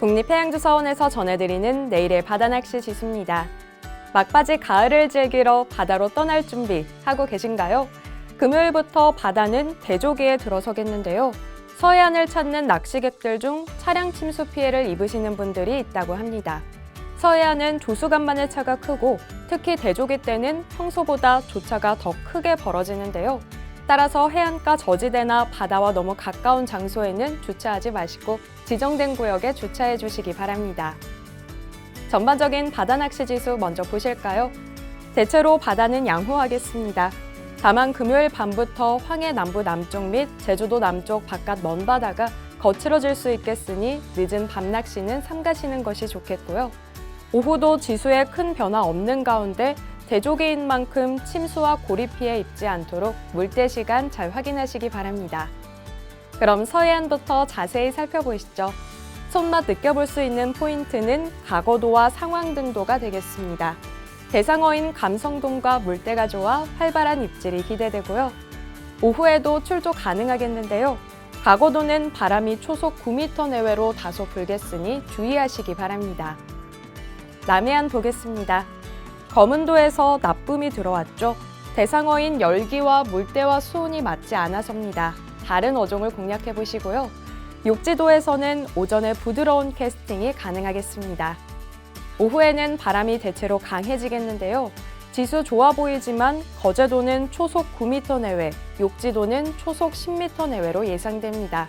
국립해양주서원에서 전해드리는 내일의 바다낚시 지수입니다. 막바지 가을을 즐기러 바다로 떠날 준비 하고 계신가요? 금요일부터 바다는 대조기에 들어서겠는데요. 서해안을 찾는 낚시객들 중 차량 침수 피해를 입으시는 분들이 있다고 합니다. 서해안은 조수간만의 차가 크고 특히 대조기 때는 평소보다 조차가 더 크게 벌어지는데요. 따라서 해안가 저지대나 바다와 너무 가까운 장소에는 주차하지 마시고 지정된 구역에 주차해 주시기 바랍니다. 전반적인 바다 낚시 지수 먼저 보실까요? 대체로 바다는 양호하겠습니다. 다만 금요일 밤부터 황해 남부 남쪽 및 제주도 남쪽 바깥 먼 바다가 거칠어질 수 있겠으니 늦은 밤 낚시는 삼가시는 것이 좋겠고요. 오후도 지수에 큰 변화 없는 가운데 대조개인 만큼 침수와 고리 피해 입지 않도록 물때 시간 잘 확인하시기 바랍니다. 그럼 서해안부터 자세히 살펴보시죠. 손맛 느껴볼 수 있는 포인트는 가거도와 상황 등도가 되겠습니다. 대상어인 감성돔과 물때가 좋아 활발한 입질이 기대되고요. 오후에도 출조 가능하겠는데요. 가거도는 바람이 초속 9m 내외로 다소 불겠으니 주의하시기 바랍니다. 남해안 보겠습니다. 검은도에서 나쁨이 들어왔죠. 대상어인 열기와 물때와 수온이 맞지 않아서입니다. 다른 어종을 공략해 보시고요. 욕지도에서는 오전에 부드러운 캐스팅이 가능하겠습니다. 오후에는 바람이 대체로 강해지겠는데요. 지수 좋아 보이지만 거제도는 초속 9m 내외, 욕지도는 초속 10m 내외로 예상됩니다.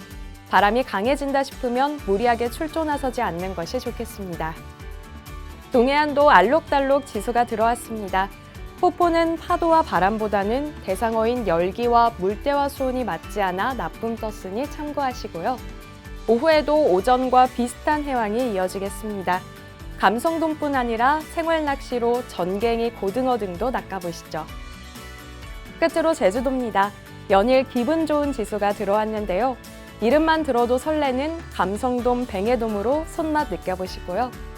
바람이 강해진다 싶으면 무리하게 출조 나서지 않는 것이 좋겠습니다. 동해안도 알록달록 지수가 들어왔습니다. 폭포는 파도와 바람보다는 대상어인 열기와 물때와 수온이 맞지 않아 나쁨 떴으니 참고하시고요. 오후에도 오전과 비슷한 해왕이 이어지겠습니다. 감성돔뿐 아니라 생활 낚시로 전갱이, 고등어 등도 낚아보시죠. 끝으로 제주도입니다. 연일 기분 좋은 지수가 들어왔는데요. 이름만 들어도 설레는 감성돔, 뱅에돔으로 손맛 느껴보시고요.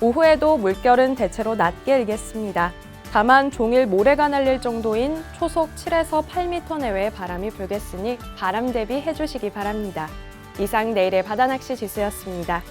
오후에도 물결은 대체로 낮게 일겠습니다. 다만 종일 모래가 날릴 정도인 초속 7에서 8m 내외의 바람이 불겠으니 바람 대비해 주시기 바랍니다. 이상 내일의 바다낚시 지수였습니다.